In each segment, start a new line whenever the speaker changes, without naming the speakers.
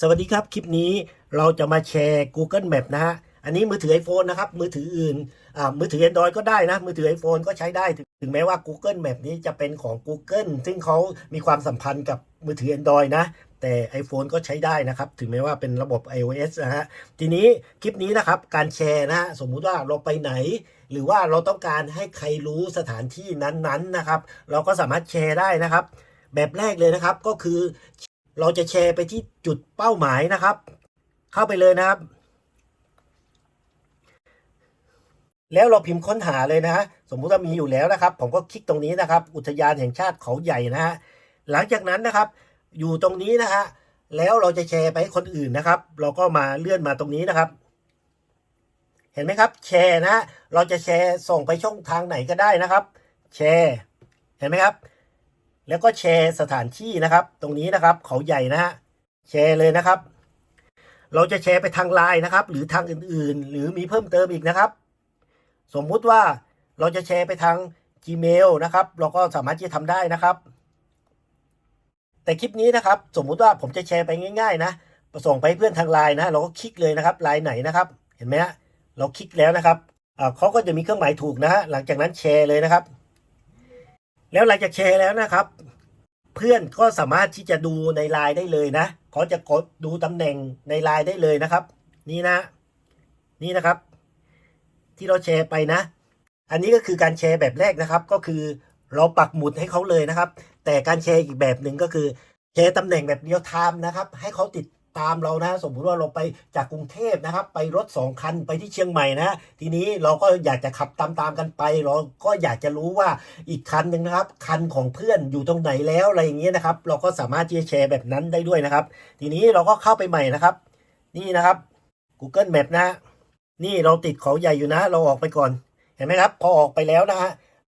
สวัสดีครับ คลิปนี้เราจะมาแชร์ Google Map นะฮะ อันนี้มือถือ iPhone นะครับ มือถืออื่นอ่ามือถือ Android ก็ได้นะ มือถือ iPhone ก็ใช้ได้ถึงถึงแม้ว่า Google Map นี้จะเป็นของ Google ซึ่งเขามีความสัมพันธ์กับมือถือ Android นะ แต่ iPhone ก็ใช้ได้นะครับ ถึงแม้ว่าเป็นระบบ iOS นะฮะ ทีนี้คลิปนี้นะครับ การแชร์นะฮะ สมมุติว่าเราไปไหน หรือว่าเราต้องการให้ใครรู้สถานที่นั้นๆนะครับ เราก็สามารถแชร์ได้นะครับ แบบแรกเลยนะครับ ก็คือ เราจะแชร์ไปที่จุดเป้าหมายนะครับ เข้าไปเลยนะครับ แล้วเราพิมพ์ค้นหาเลยนะฮะสมมุติว่ามีอยู่แล้วนะครับ ผมก็คลิกตรงนี้นะครับ อุทยานแห่งชาติเขาใหญ่นะฮะหลังจากนั้นนะครับ อยู่ตรงนี้นะฮะแล้วเราจะแชร์ไปให้คนอื่นนะครับ เราก็มาเลื่อนมาตรงนี้นะครับ เห็นไหมครับ แชร์นะ เราจะแชร์ส่งไปช่องทางไหนก็ได้นะครับ แชร์ เห็นไหมครับ แล้วก็แชร์สถานที่นะครับ ตรงนี้นะครับ เขาใหญ่นะฮะแชร์เลยนะครับ เราจะแชร์ไปทางไลน์นะครับ หรือทางอื่นๆ หรือมีเพิ่มเติมอีกนะครับ สมมุติว่าเราจะแชร์ไปทาง Gmail นะครับ เราก็สามารถที่จะทำได้นะครับ แต่คลิปนี้นะครับ สมมุติว่าผมจะแชร์ไปง่าย ๆ นะส่งไปเพื่อนทางไลน์นะ เราก็คลิกเลยนะครับไลน์ไหนนะครับ เห็นไหมฮะเราคลิกแล้วนะครับเขาก็จะมีเครื่องหมายถูกนะฮะหลังจากนั้นแชร์เลยนะครับ แล้วหลังจากแชร์แล้วนะครับ เพื่อนก็สามารถที่จะดูในไลน์ได้เลยนะเขาจะกดดูตำแหน่งในไลน์ได้เลยนะครับ นี่นะ นี่นะครับ ที่เราแชร์ไปนะ อันนี้ก็คือการแชร์แบบแรกนะครับ ก็คือเราปักหมุดให้เขาเลยนะครับ แต่การแชร์อีกแบบหนึ่งก็คือแชร์ตำแหน่งแบบเรียลไทม์นะครับ ให้เขาติด ตามเรานะ สมมุติว่าเราไปจากกรุงเทพนะครับ ไปรถสองคันไปที่เชียงใหม่นะ ทีนี้เราก็อยากจะขับตามๆกันไป เราก็อยากจะรู้ว่าอีกคันหนึ่งนะครับ คันของเพื่อนอยู่ตรงไหนแล้วอะไรอย่างเงี้ยนะครับ เราก็สามารถที่จะแชร์แบบนั้นได้ด้วยนะครับ ทีนี้เราก็เข้าไปใหม่นะครับ นี่นะครับ Google Map นะ นี่เราติดเขาใหญ่อยู่นะ เราออกไปก่อนเห็นไหมครับ พอออกไปแล้วนะฮะ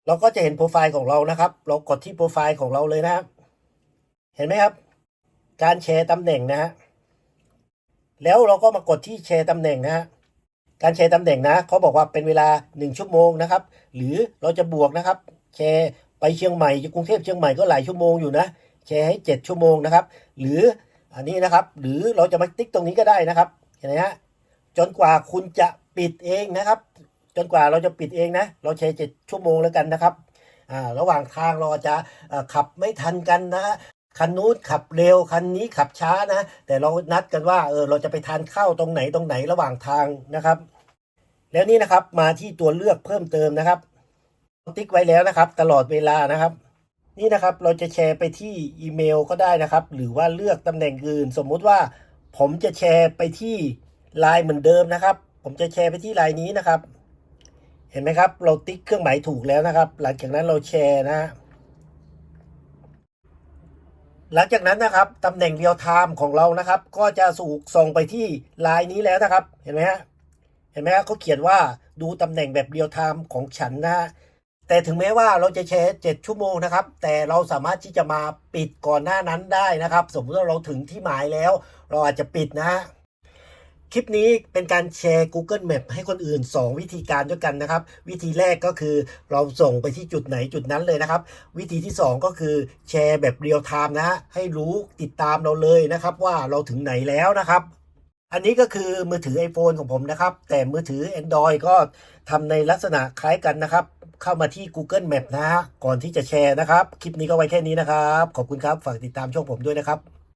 เราก็จะเห็นโปรไฟล์ของเรานะครับ เรากดที่โปรไฟล์ของเราเลยนะครับ เห็นไหมครับ การแชร์ตำแหน่งนะฮะ แล้วเราก็มากดที่แชร์ตำแหน่งนะฮะการแชร์ตำแหน่งนะเขาบอกว่าเป็นเวลา 1 ชั่วโมงนะครับ หรือเราจะบวกนะครับ แชร์ไปเชียงใหม่กรุงเทพเชียงใหม่ก็หลายชั่วโมงอยู่นะ แชร์ให้ 7 ชั่วโมงนะครับ หรืออันนี้นะครับ หรือเราจะมาติ๊กตรงนี้ก็ได้นะครับเห็นไหมฮะจนกว่าคุณจะปิดเองนะครับ จนกว่าเราจะปิดเองนะ เราแชร์เจ็ดชั่วโมงแล้วกันนะครับอ่าระหว่างทางเราจะขับไม่ทันกันนะ คันนู้นขับเร็วคันนี้ขับช้านะ แต่เรานัดกันว่าเออเราจะไปทานข้าวตรงไหนตรงไหนระหว่างทางนะครับ แล้วนี่นะครับมาที่ตัวเลือกเพิ่มเติมนะครับติ๊กไว้แล้วนะครับ ตลอดเวลานะครับ นี่นะครับเราจะแชร์ไปที่อีเมลก็ได้นะครับ หรือว่าเลือกตำแหน่งอื่น สมมุติว่าผมจะแชร์ไปที่ไลน์เหมือนเดิมนะครับ ผมจะแชร์ไปที่ไลน์นี้นะครับ เห็นไหมครับ เราติ๊กเครื่องหมายถูกแล้วนะครับ หลังจากนั้นเราแชร์นะฮะ หลังจากนั้นนะครับตำแหน่งเรียลไทม์ของเรานะครับ ก็จะสูกส่งไปที่ลายนี้แล้วนะครับ เห็นไหมฮะเห็นไหมฮะเขาเขียนว่าดูตำแหน่งแบบเรียลไทม์ของฉันนะฮะแต่ถึงแม้ว่าเราจะแชร์7ชั่วโมงนะครับ แต่เราสามารถที่จะมาปิดก่อนหน้านั้นได้นะครับ สมมติว่าเราถึงที่หมายแล้ว เราอาจจะปิดนะฮะ คลิปนี้เป็นการแชร์ Google Map ให้คนอื่น 2 วิธีการด้วยกันนะครับ วิธีแรกก็คือเราส่งไปที่จุดไหนจุดนั้นเลยนะครับ วิธีที่ 2 ก็คือแชร์แบบเรียลไทม์นะฮะให้รู้ติดตามเราเลยนะครับ ว่าเราถึงไหนแล้วนะครับ อันนี้ก็คือมือถือ iPhone ของผมนะครับ แต่มือถือ Android ก็ทำในลักษณะคล้ายกันนะครับ เข้ามาที่ Google Map นะฮะก่อนที่จะแชร์นะครับ คลิปนี้ก็ไว้แค่นี้นะครับ ขอบคุณครับฝากติดตามช่องผมด้วยนะครับ